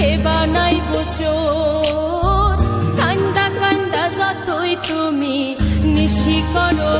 সেবা নাই বছর। কান্দা কান্দা যতই তুমি নিশি করো